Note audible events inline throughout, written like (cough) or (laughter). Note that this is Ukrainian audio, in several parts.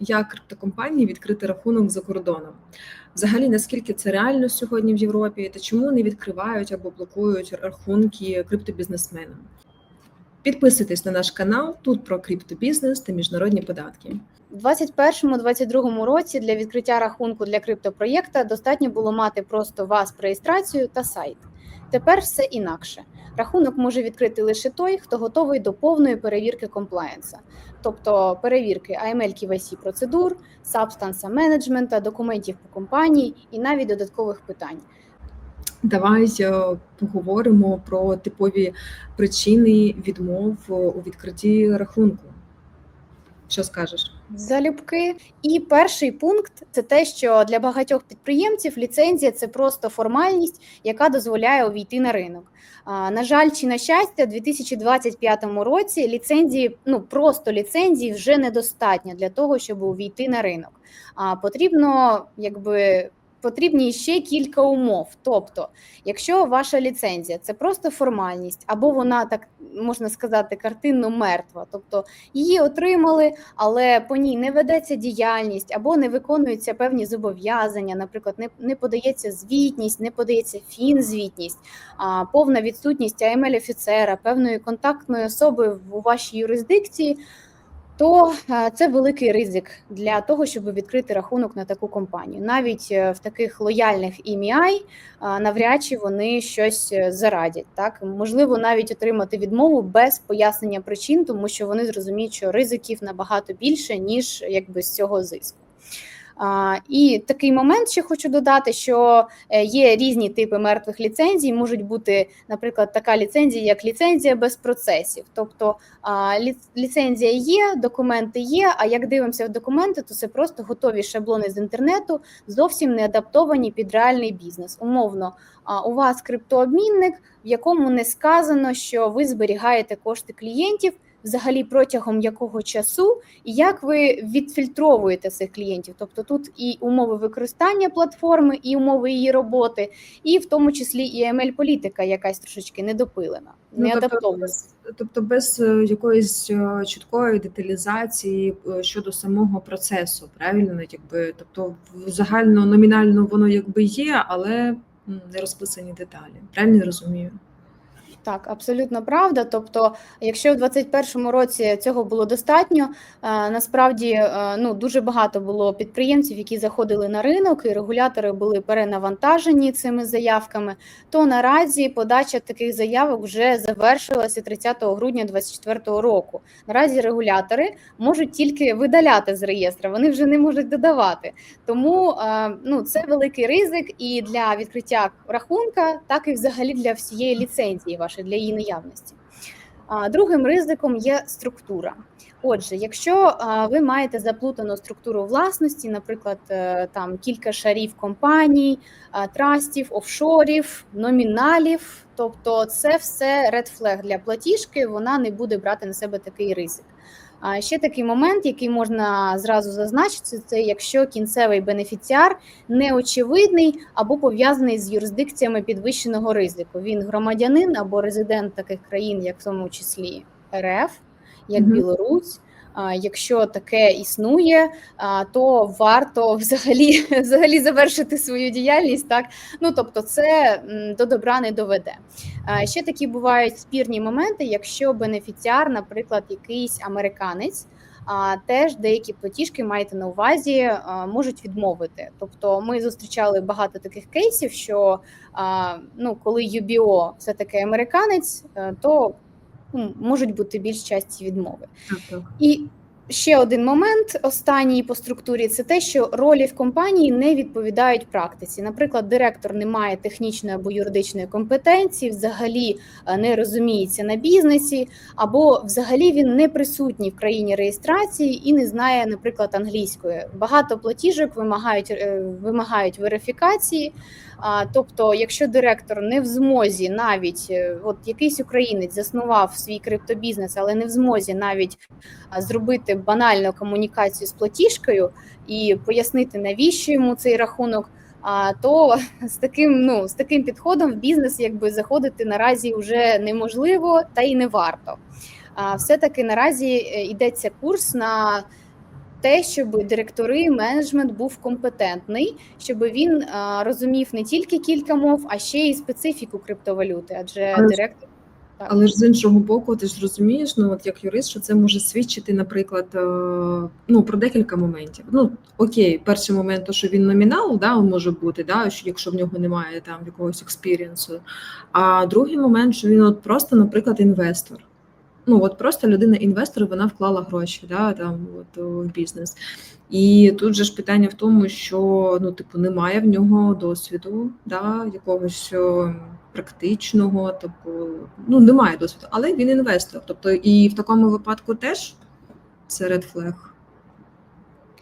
як криптокомпанії відкрити рахунок за кордоном. Взагалі, наскільки це реально сьогодні в Європі, та чому не відкривають або блокують рахунки криптобізнесменам? Підписуйтесь на наш канал тут про криптобізнес та міжнародні податки. У 2021-2022 році для відкриття рахунку для криптопроєкта достатньо було мати просто вас реєстрацію та сайт. Тепер все інакше. Рахунок може відкрити лише той, хто готовий до повної перевірки комплаєнса, тобто перевірки AML KYC процедур, сабстанса менеджмента, документів по компанії і навіть додаткових питань. Давай е, поговоримо про типові причини відмов у відкритті рахунку. Що скажеш? Залюбки. І перший пункт це те, що для багатьох підприємців ліцензія це просто формальність, яка дозволяє увійти на ринок. На жаль, чи на щастя, у 2025 році ліцензії, ну просто ліцензії вже недостатньо для того, щоб увійти на ринок. А потрібно якби потрібні ще кілька умов. Тобто, якщо ваша ліцензія це просто формальність, або вона так можна сказати картинно мертва, тобто її отримали, але по ній не ведеться діяльність, або не виконуються певні зобов'язання, наприклад, не не подається звітність, не подається фінзвітність, а повна відсутність амл офіцера, певної контактної особи у вашій юрисдикції то е, це великий ризик для того, щоб відкрити рахунок на таку компанію. Навіть е, в таких лояльних EMI е, навряд чи вони щось зарадять. Так можливо, навіть отримати відмову без пояснення причин, тому що вони зрозуміють, що ризиків набагато більше ніж якби з цього зиску. І такий момент ще хочу додати, що е, є різні типи мертвих ліцензій. Можуть бути, наприклад, така ліцензія, як ліцензія без процесів. Тобто ліцензія є, документи є. А як дивимося в документи, то це просто готові шаблони з інтернету, зовсім не адаптовані під реальний бізнес. Умовно, у вас криптообмінник, в якому не сказано, що ви зберігаєте кошти клієнтів взагалі протягом якого часу, і як ви відфільтровуєте цих клієнтів. Тобто тут і умови використання платформи, і умови її роботи, і в тому числі і aml політика якась трошечки недопилена, ну, не тобто, адаптована. Тобто без е, якоїсь е, чіткої деталізації е, щодо самого процесу, правильно, якби тобто загально номінально воно якби є, але не розписані деталі. Правильно розумію? Так, абсолютно правда. Тобто, якщо в 2021 році цього було достатньо, е, насправді е, ну дуже багато було підприємців, які заходили на ринок, і регулятори були перенавантажені цими заявками. То наразі подача таких заявок вже завершилася 30 грудня 2024 року. Наразі регулятори можуть тільки видаляти з реєстра, вони вже не можуть додавати. Тому е, ну це великий ризик і для відкриття рахунка, так і взагалі для всієї ліцензії вашої для її наявності. Другим ризиком є структура. Отже, якщо ви маєте заплутану структуру власності, наприклад, е, там кілька шарів компаній, трастів, офшорів, номіналів, тобто це все red flag для платіжки, вона не буде брати на себе такий ризик. А ще такий момент, який можна зразу зазначити, це якщо кінцевий бенефіціар неочевидний або пов'язаний з юрисдикціями підвищеного ризику. Він громадянин або резидент таких країн, як в тому числі РФ, як Білорусь. Якщо таке існує, то варто (laughs) взагалі взагалі завершити свою діяльність. Так ну тобто, це до добра не доведе. Ще такі бувають спірні моменти, якщо бенефіціар, наприклад, якийсь американець. А теж деякі платіжки маєте на увазі, можуть відмовити. Тобто, ми зустрічали багато таких кейсів, що ну, коли UBO все таки американець, е, то можуть бути більш часті відмови. Так, І ще один момент, останній по структурі, це те, що ролі в компанії не відповідають практиці. Наприклад, директор не має технічної або юридичної компетенції, взагалі е, не розуміється на бізнесі, або взагалі він не присутній в країні реєстрації і не знає, наприклад, англійської. Багато платіжок вимагають е, вимагають верифікації. Тобто, якщо директор не в змозі, навіть е, от якийсь українець заснував свій криптобізнес, але не в змозі навіть зробити банальну комунікацію з платіжкою і пояснити, навіщо йому цей рахунок. А то з таким ну з таким підходом в бізнес якби заходити наразі вже неможливо та й не варто. А все таки наразі е, йдеться курс на те, щоб директори, менеджмент був компетентний, щоб він а, розумів не тільки кілька мов, а ще й специфіку криптовалюти. Адже Але директор так. Але ж з іншого боку, ти ж розумієш, ну от як юрист, що це може свідчити, наприклад, е, ну про декілька моментів. Ну окей, перший момент, то що він номінал, да, може бути, да, що якщо в нього немає там якогось експірієнсу. А другий момент, що він от просто, наприклад, інвестор. Ну от просто людина-інвестор, вона вклала гроші, да, там от в бізнес. І тут же ж питання в тому, що ну, типу, немає в нього досвіду, да, якогось практичного, типу, ну немає досвіду, але він інвестор. Тобто, і в такому випадку теж це red flag.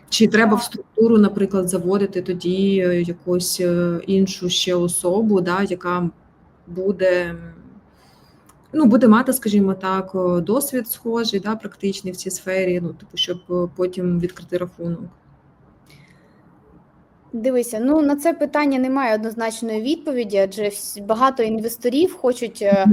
Чи треба в структуру, наприклад, заводити тоді е, якусь е, іншу ще особу, да, яка буде, ну, буде мати, скажімо так, досвід схожий, да, практичний в цій сфері, ну, типу, щоб потім відкрити рахунок. Дивися, ну на це питання немає однозначної відповіді, адже багато інвесторів хочуть е,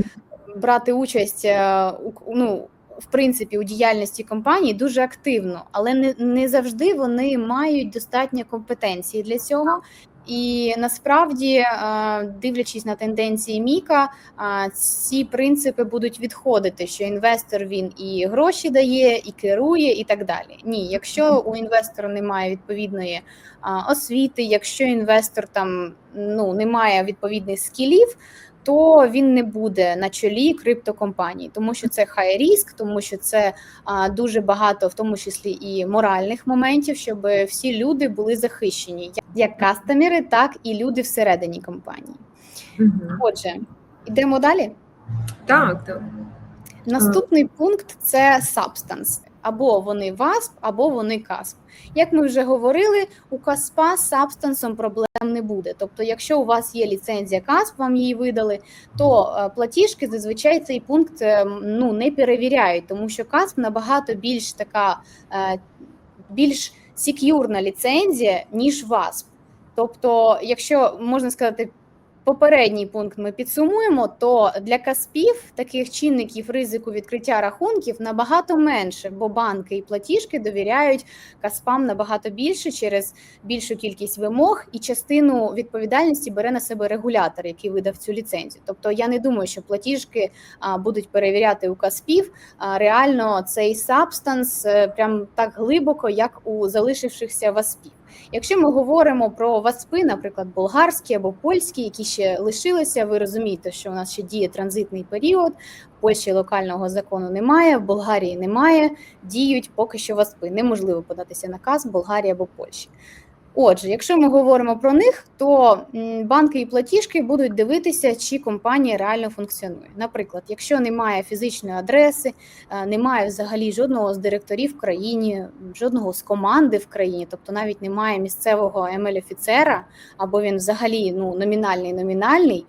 брати участь е, у ну, в принципі у діяльності компанії дуже активно, але не, не завжди вони мають достатньо компетенції для цього. І насправді, е, дивлячись на тенденції Міка, е, ці принципи будуть відходити, що інвестор він і гроші дає, і керує, і так далі. Ні, якщо у інвестора немає відповідної освіти, якщо інвестор там ну не має відповідних скілів, то він не буде на чолі криптокомпанії, тому що це хай ріск, тому що це а, дуже багато, в тому числі і моральних моментів, щоб всі люди були захищені, як- кастомери, так і люди всередині компанії. Мгм. Отже, йдемо далі. Так, так. Наступний пункт це substance. Або вони WASP, або вони CASP. Як ми вже говорили, у CASP з substance проблем не буде. Тобто, якщо у вас є ліцензія CASP, вам її видали, то е, платіжки зазвичай цей пункт е, ну, не перевіряють, тому що CASP набагато більш така е, більш сек'юрна ліцензія, ніж WASP. Тобто, якщо можна сказати, попередній пункт ми підсумуємо, то для каспів таких чинників ризику відкриття рахунків набагато менше, бо банки і платіжки довіряють каспам набагато більше через більшу кількість вимог, і частину відповідальності бере на себе регулятор, який видав цю ліцензію. Тобто я не думаю, що платіжки будуть перевіряти у каспів реально цей сабстанс е, прям так глибоко, як у залишившихся васпів. Якщо ми говоримо про васпи, наприклад, болгарські або польські, які ще лишилися, ви розумієте, що у нас ще діє транзитний період. В Польщі локального закону немає, в Болгарії немає. Діють поки що васпи. Неможливо податися наказ Болгарії або Польщі. Отже, якщо ми говоримо про них, то банки і платіжки будуть дивитися, чи компанія реально функціонує. Наприклад, якщо немає фізичної адреси, е, немає взагалі жодного з директорів в країні, жодного з команди в країні, тобто навіть немає місцевого ML-офіцера, або він взагалі ну, номінальний номінальний.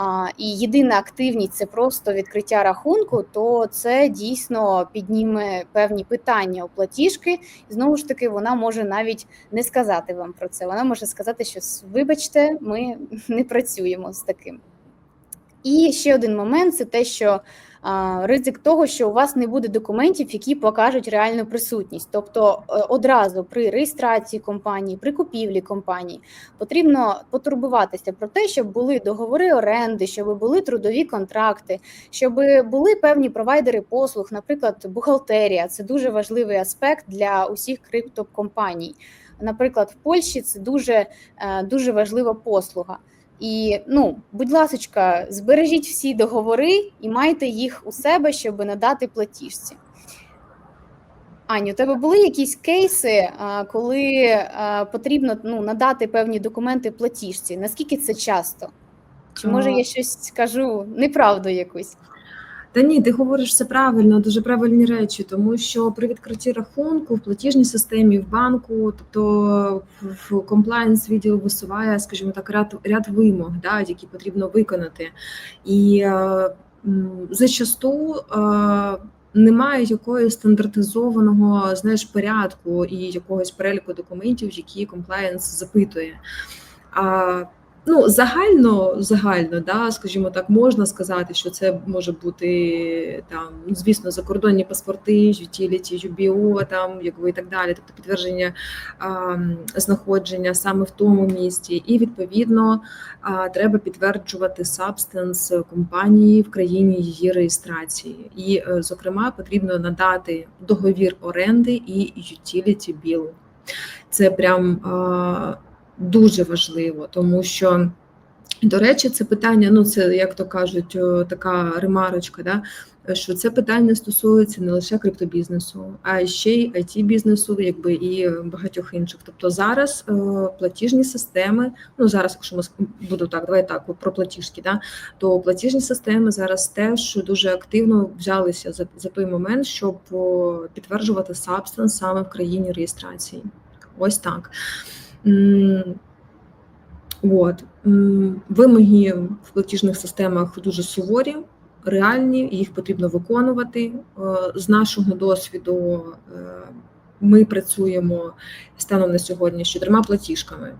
А, і єдина активність це просто відкриття рахунку, то це дійсно підніме певні питання у платіжки. І знову ж таки, вона може навіть не сказати вам про це. Вона може сказати, що вибачте, ми (laughs) не працюємо з таким. І ще один момент це те, що а, ризик того, що у вас не буде документів, які покажуть реальну присутність. Тобто е, одразу при реєстрації компанії, при купівлі компанії потрібно потурбуватися про те, щоб були договори оренди, щоб були трудові контракти, щоб були певні провайдери послуг, наприклад, бухгалтерія. Це дуже важливий аспект для усіх криптокомпаній. Наприклад, в Польщі це дуже, е, дуже важлива послуга. І ну, будь ласка, збережіть всі договори і майте їх у себе, щоб надати платіжці. Аню, у тебе були якісь кейси, коли потрібно ну, надати певні документи платіжці? Наскільки це часто? Чи може я щось скажу неправду якусь? Та ні, ти говориш все правильно, дуже правильні речі, тому що при відкритті рахунку в платіжній системі в банку, тобто в комплаєнс відділ висуває, скажімо так, ряд ряд вимог, да, які потрібно виконати, і е, зачасту е, немає якоїсь стандартизованого знаєш порядку і якогось переліку документів, які комплаєнс запитує. А Ну, загально, загально, да, скажімо так, можна сказати, що це може бути там, ну, звісно, закордонні паспорти, utility, UBO, там, якби і так далі, тобто підтвердження а, знаходження саме в тому місті, і відповідно а, треба підтверджувати сабстанс компанії в країні її реєстрації. І, е, зокрема, потрібно надати договір оренди і utility bill. Це прям а, дуже важливо, тому що. До речі, це питання, ну це як то кажуть, така ремарочка, да, що це питання стосується не лише криптобізнесу, а ще й it бізнесу, якби і багатьох інших. Тобто зараз е, платіжні системи, ну зараз, якщо ми буду так, давай так про платіжки, да, то платіжні системи зараз теж дуже активно взялися за, за той момент, щоб підтверджувати сабстанс саме в країні реєстрації. Ось так. От. Вимоги в платіжних системах дуже суворі, реальні, їх потрібно виконувати. Е, З нашого досвіду е, ми працюємо станом на сьогодні з чотирма платіжками,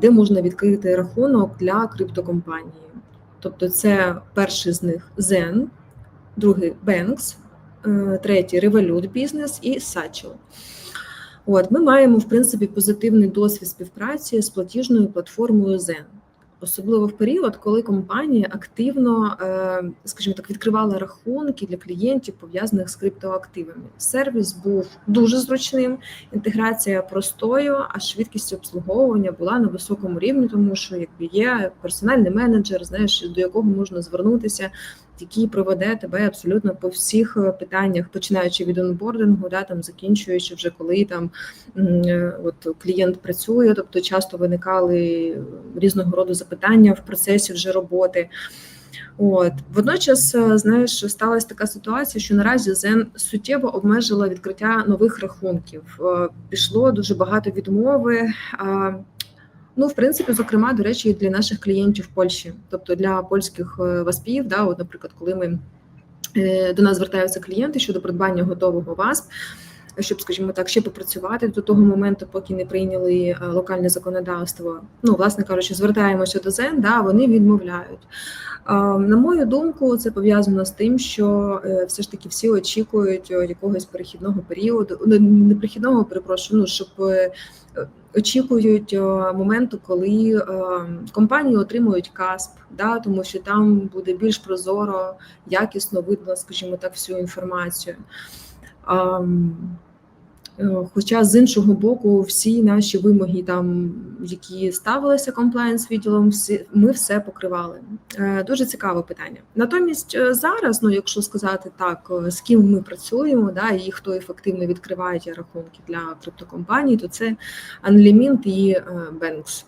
де можна відкрити рахунок для криптокомпанії. Тобто, це перший з них Zen, другий Banks, е, третій Revolut Business і Satchel. От ми маємо в принципі позитивний досвід співпраці з платіжною платформою Zen. Особливо в період, коли компанія активно, е, скажімо так, відкривала рахунки для клієнтів, пов'язаних з криптоактивами. Сервіс був дуже зручним, інтеграція простою, а швидкість обслуговування була на високому рівні, тому що якби є персональний менеджер, знаєш, до якого можна звернутися, який проведе тебе абсолютно по всіх е, питаннях, починаючи від онбордингу, да там закінчуючи вже коли там е, от клієнт працює, тобто часто виникали різного роду запитання в процесі вже роботи. От водночас, е, знаєш, сталася така ситуація, що наразі Zen суттєво обмежила відкриття нових рахунків. Пішло дуже багато відмови. Ну, в принципі, зокрема, до речі, для наших клієнтів в Польщі, тобто для польських е, ВАСПів, да, от, наприклад, коли ми е, до нас звертаються клієнти щодо придбання готового ВАСП, щоб, скажімо так, ще попрацювати до того моменту, поки не прийняли е, локальне законодавство. Ну, власне кажучи, звертаємося до ЗЕН, да, вони відмовляють. На мою думку, це пов'язано з тим, що е, все ж таки всі очікують е, якогось перехідного періоду, ну, не перехідного, перепрошую, ну щоб е, очікують моменту, коли компанії отримують КАСП, да, тому що там буде більш прозоро, якісно видно, скажімо так, всю інформацію. Е, Хоча з іншого боку, всі наші вимоги, там які ставилися комплаєнс відділом, всі ми все покривали. Е, Дуже цікаве питання. Натомість е, зараз, ну якщо сказати так, з ким ми працюємо, да, і хто ефективно відкриває ті рахунки для криптокомпаній, то це Unlimint і Banks.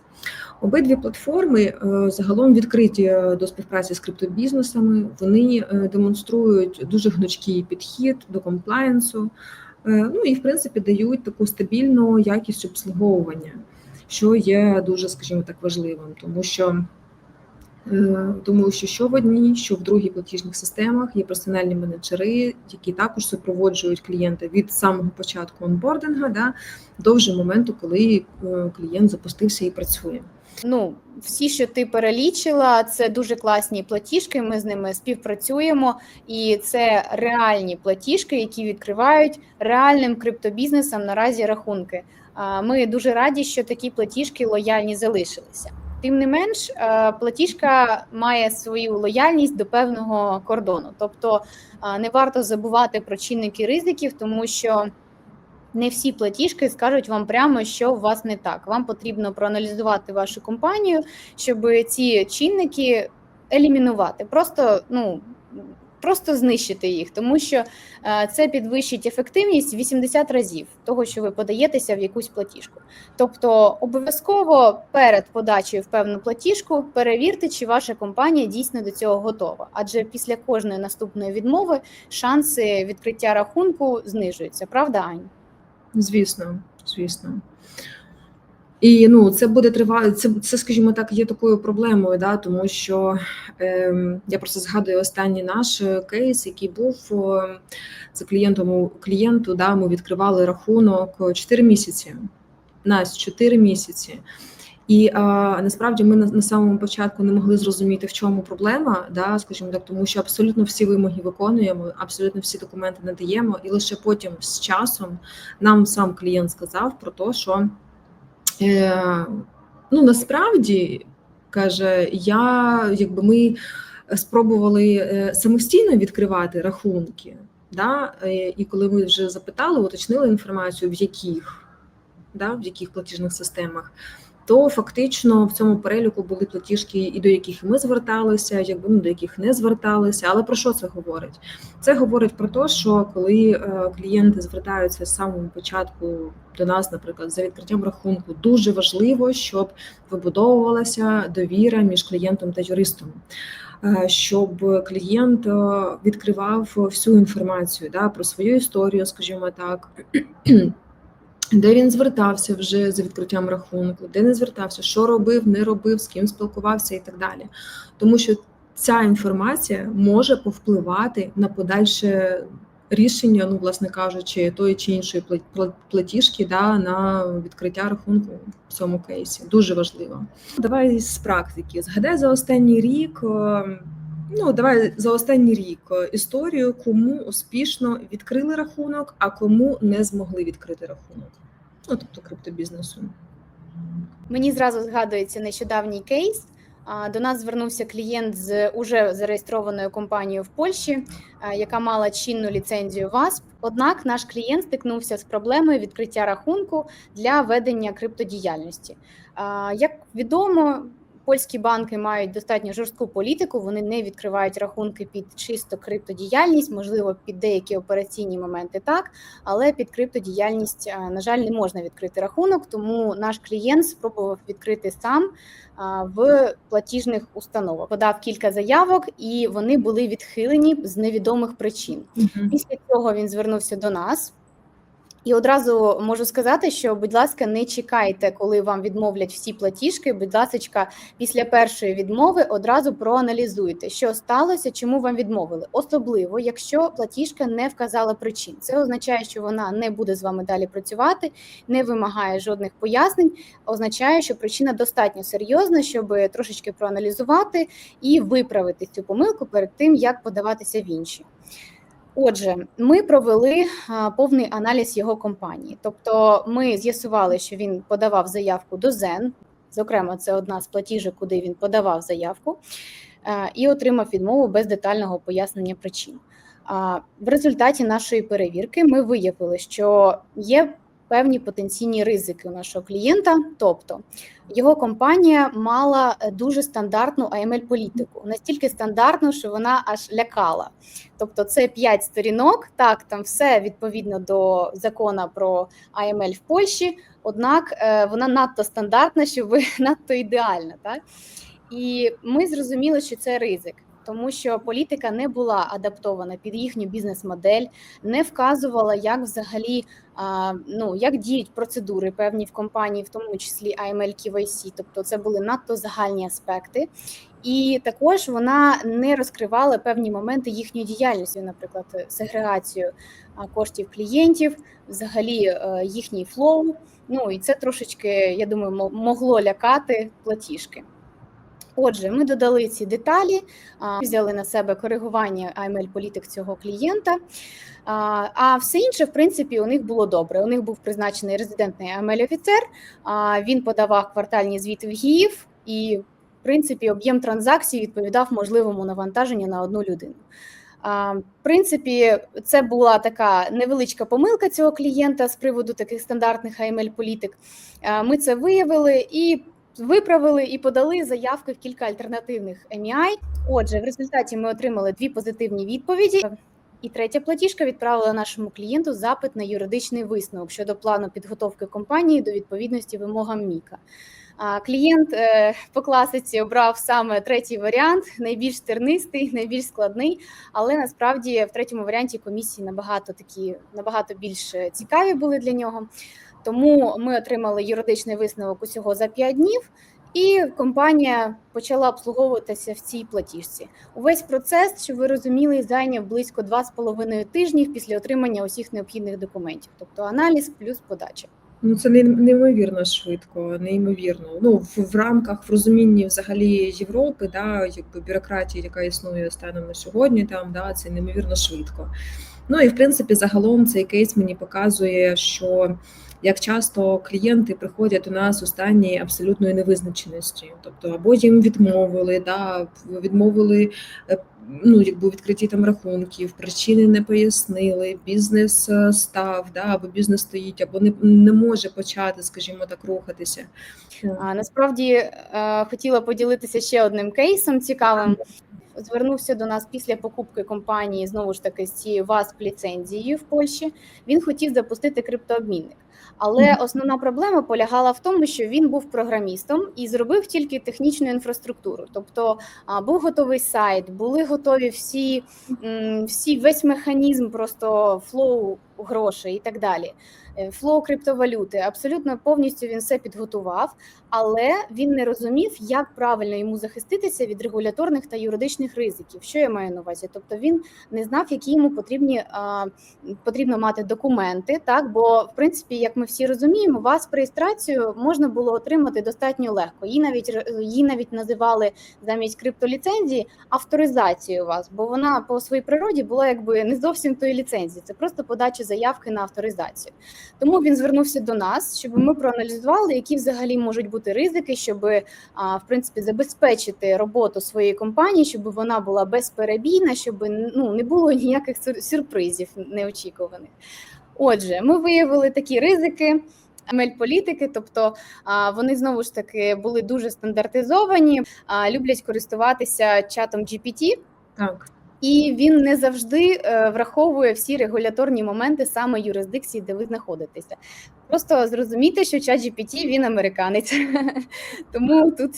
Обидві платформи загалом відкриті до співпраці з криптобізнесами. Вони демонструють дуже гнучкий підхід до комплаєнсу. Е, Ну і в принципі дають таку стабільну якість обслуговування, що є дуже, скажімо так, важливим, тому що. е, Тому що що в одній, що в другій платіжних системах є персональні менеджери, які також супроводжують клієнта від самого початку онбординга да, до вже моменту, коли е, клієнт запустився і працює. Ну, всі, що ти перелічила, це дуже класні платіжки. Ми з ними співпрацюємо, і це реальні платіжки, які відкривають реальним криптобізнесом наразі рахунки. Ми дуже раді, що такі платіжки лояльні залишилися. Тим не менш, е, платіжка має свою лояльність до певного кордону. Тобто не варто забувати про чинники ризиків, тому що не всі платіжки скажуть вам прямо, що у вас не так. Вам потрібно проаналізувати вашу компанію, щоб ці чинники елімінувати, просто ну. Просто знищити їх, тому що е, це підвищить ефективність в 80 разів того, що ви подаєтеся в якусь платіжку. Тобто, обов'язково перед подачею в певну платіжку перевірте, чи ваша компанія дійсно до цього готова. Адже після кожної наступної відмови шанси відкриття рахунку знижуються. Правда, Ань? Звісно, звісно. І ну, це буде тривати. Це, це, скажімо так, є такою проблемою, да, тому що е, я просто згадую останній наш е, кейс, який був за клієнтом клієнту. Да, ми відкривали рахунок 4 місяці. Нас 4 місяці. І а, насправді ми на, на самому початку не могли зрозуміти, в чому проблема, да, скажімо так, тому що абсолютно всі вимоги виконуємо, абсолютно всі документи надаємо, і лише потім з часом нам сам клієнт сказав про те, що е, ну насправді каже, я якби ми спробували е, самостійно відкривати рахунки. Да? е, І коли ми вже запитали, уточнили інформацію, в яких, да, в яких платіжних системах, то фактично в цьому переліку були платіжки, і до яких ми зверталися, якби ну, до яких не зверталися. Але про що це говорить? Це говорить про те, що коли е, клієнти звертаються з самого початку до нас, наприклад, за відкриттям рахунку, дуже важливо, щоб вибудовувалася довіра між клієнтом та юристом. Е, Щоб клієнт е, відкривав всю інформацію да, про свою історію, скажімо так, де він звертався вже за відкриттям рахунку, де не звертався, що робив, не робив, з ким спілкувався і так далі. Тому що ця інформація може повпливати на подальше рішення, ну, власне кажучи, тої чи іншої пла- пла- платіжки да, на відкриття рахунку в цьому кейсі. Дуже важливо. Давай з практики. Згадай за останній рік. Е, Ну, давай за останній рік е, історію, кому успішно відкрили рахунок, а кому не змогли відкрити рахунок. Ну, тобто криптобізнесу. Мені зразу згадується нещодавній кейс. До нас звернувся клієнт з уже зареєстрованою компанією в Польщі, яка мала чинну ліцензію ВАСП. Однак наш клієнт стикнувся з проблемою відкриття рахунку для ведення криптодіяльності. Як відомо, польські банки мають достатньо жорстку політику. Вони не відкривають рахунки під чисто криптодіяльність, можливо, під деякі операційні моменти так, але під криптодіяльність, на жаль, не можна відкрити рахунок. Тому наш клієнт спробував відкрити сам в платіжних установах. Подав кілька заявок, і вони були відхилені з невідомих причин. Після цього він звернувся до нас. І одразу можу сказати, що, будь ласка, не чекайте, коли вам відмовлять всі платіжки. Будь ласка, після першої відмови одразу проаналізуйте, що сталося, чому вам відмовили. Особливо, якщо платіжка не вказала причин. Це означає, що вона не буде з вами далі працювати, не вимагає жодних пояснень. Означає, що причина достатньо серйозна, щоб трошечки проаналізувати і виправити цю помилку перед тим, як подаватися в інші. Отже, ми провели повний аналіз його компанії. Тобто, ми з'ясували, що він подавав заявку до ЗЕН. Зокрема, це одна з платіжок, куди він подавав заявку, і отримав відмову без детального пояснення причин. В результаті нашої перевірки ми виявили, що є певні потенційні ризики у нашого клієнта. Тобто його компанія мала е, дуже стандартну aml політику настільки стандартну, що вона аж лякала. Тобто, це 5 сторінок. Так, там все відповідно до закону про AML в Польщі, однак е, вона надто стандартна, щоб (laughs) надто ідеальна. Так? І ми зрозуміли, що це ризик. Тому що політика не була адаптована під їхню бізнес-модель, не вказувала, як взагалі ну як діють процедури певні в компанії, в тому числі AML KYC, тобто це були надто загальні аспекти, і також вона не розкривала певні моменти їхньої діяльності, наприклад, сегрегацію коштів клієнтів, взагалі е, їхній флоу. Ну і це трошечки, я думаю, мо- могло лякати платіжки. Отже, ми додали ці деталі, взяли на себе коригування AML політик цього клієнта. А все інше, в принципі, у них було добре. У них був призначений резидентний AML офіцер. Він подавав квартальні звіти в ГІїв, і в принципі об'єм транзакцій відповідав можливому навантаженню на одну людину. В принципі, це була така невеличка помилка цього клієнта з приводу таких стандартних AML політик. Ми це виявили і виправили і подали заявки в кілька альтернативних MEI. Отже, в результаті ми отримали дві позитивні відповіді. І третя платіжка відправила нашому клієнту запит на юридичний висновок щодо плану підготовки компанії до відповідності вимогам Міка. Клієнт е, по класиці обрав саме третій варіант, найбільш тернистий, найбільш складний. Але насправді в третьому варіанті комісії набагато такі набагато більш цікаві були для нього. Тому ми отримали юридичний висновок усього за 5 днів, і компанія почала обслуговуватися в цій платіжці. Увесь процес, щоб ви розуміли, зайняв близько 2,5 тижнів після отримання усіх необхідних документів, тобто аналіз плюс подача. Ну, це не- неймовірно швидко, неймовірно. Ну, в, в рамках в розумінні взагалі Європи, да, якби бюрократії, яка існує станом на сьогодні, там да, це неймовірно швидко. Ну і в принципі, загалом цей кейс мені показує, що як часто клієнти приходять у нас у стані абсолютної невизначеності, тобто або їм відмовили, да, відмовили е, ну, якби у відкритті там рахунків, причини не пояснили, бізнес е, став, да, або бізнес стоїть, або не, не може почати, скажімо так, рухатися. А, насправді е, хотіла поділитися ще одним кейсом цікавим. Звернувся до нас після покупки компанії знову ж таки з цією ВАСП ліцензією в Польщі. Він хотів запустити криптообмінник. Але основна проблема полягала в тому, що він був програмістом і зробив тільки технічну інфраструктуру. Тобто був готовий сайт, були готові всі, всі весь механізм просто флоу грошей і так далі. Е, Флоу криптовалюти абсолютно повністю він все підготував, але він не розумів, як правильно йому захиститися від регуляторних та юридичних ризиків. Що я маю на увазі? Тобто він не знав, які йому потрібні а, потрібно мати документи. Так, бо в принципі, як ми всі розуміємо, вас реєстрацію можна було отримати достатньо легко. Її навіть її навіть називали замість криптоліцензії авторизацією вас, бо вона по своїй природі була якби не зовсім тої ліцензії. Це просто подача заявки на авторизацію. Тому він звернувся до нас, щоб ми проаналізували, які взагалі можуть бути ризики, щоб в принципі забезпечити роботу своєї компанії, щоб вона була безперебійна, щоб ну не було (laughs) ніяких сюр- сюрпризів неочікуваних. Отже, ми виявили такі ризики. ML-політики, тобто вони знову ж таки були дуже стандартизовані, люблять користуватися чатом GPT, Так. І він не завжди е, враховує всі регуляторні моменти саме юрисдикції, де ви знаходитеся. Просто зрозумійте, що чат GPT, він американець, (laughs) тому тут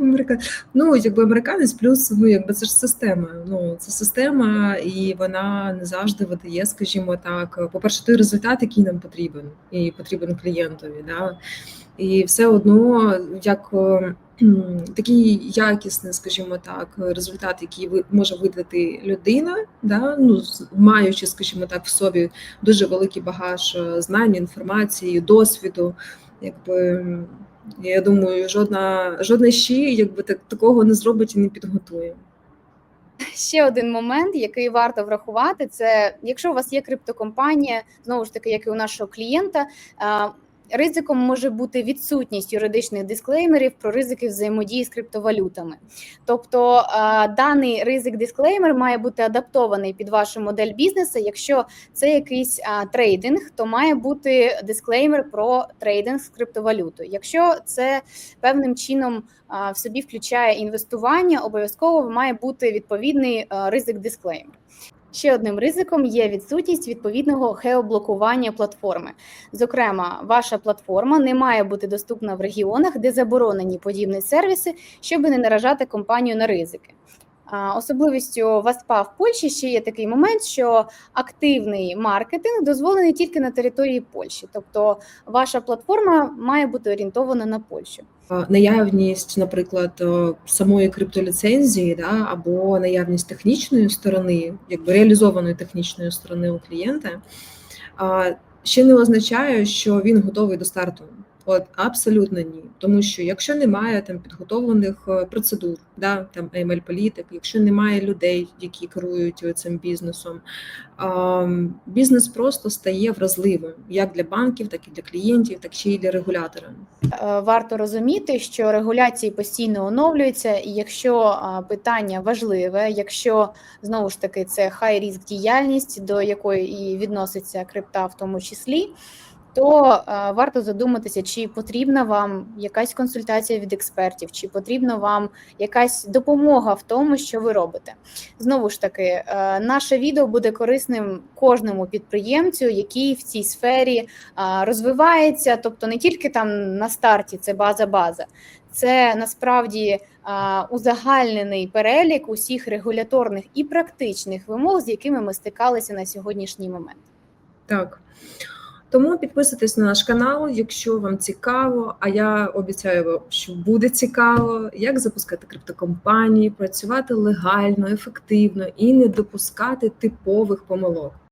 Америка... Ну, якби американець, плюс ну, якби це ж система. Ну, це система, і вона не завжди видає, скажімо так, по-перше, той результат, який нам потрібен, і потрібен клієнтові. Да? І все одно, як е, такий якісний, скажімо так, результат, який може видати людина, да? ну, маючи, скажімо так, в собі дуже великий багаж е, знань, інформації, досвіду, якби. я думаю, жодна жодна щі якби так такого не зробить і не підготує. ще один момент, який варто врахувати, це якщо у вас є криптокомпанія, знову ж таки, як і у нашого клієнта. Ризиком може бути відсутність юридичних дисклеймерів про ризики взаємодії з криптовалютами. Тобто даний ризик дисклеймер має бути адаптований під вашу модель бізнесу. Якщо це якийсь трейдинг, то має бути дисклеймер про трейдинг з криптовалютою. Якщо це певним чином в собі включає інвестування, обов'язково має бути відповідний ризик дисклеймер. Ще одним ризиком є відсутність відповідного геоблокування платформи. Зокрема, ваша платформа не має бути доступна в регіонах, де заборонені подібні сервіси, щоб не наражати компанію на ризики. Особливістю ВАСПА в Польщі ще є такий момент, що активний маркетинг дозволений тільки на території Польщі, тобто ваша платформа має бути орієнтована на Польщу. Наявність, наприклад, самої криптоліцензії, да, або наявність технічної сторони, якби реалізованої технічної сторони у клієнта, ще не означає, що він готовий до старту. От абсолютно ні. Тому що якщо немає там підготовлених е, процедур, да, там aml політик якщо немає людей, які керують е, цим бізнесом, бізнес просто стає вразливим як для банків, так і для клієнтів, так ще й для регулятора. Е, Варто розуміти, що регуляції постійно оновлюються, і якщо питання важливе, якщо знову ж таки це хай різк діяльність, до якої і відноситься крипта, в тому числі, то е, варто задуматися, чи потрібна вам якась консультація від експертів, чи потрібна вам якась допомога в тому, що ви робите. Знову ж таки, е, наше відео буде корисним кожному підприємцю, який в цій сфері а, розвивається, тобто не тільки там на старті це база-база, це насправді а, узагальнений перелік усіх регуляторних і практичних вимог, з якими ми стикалися на сьогоднішній момент. Так. Тому підписуйтесь на наш канал, якщо вам цікаво. А я обіцяю, вам, що буде цікаво, як запускати криптокомпанії, працювати легально, ефективно і не допускати типових помилок.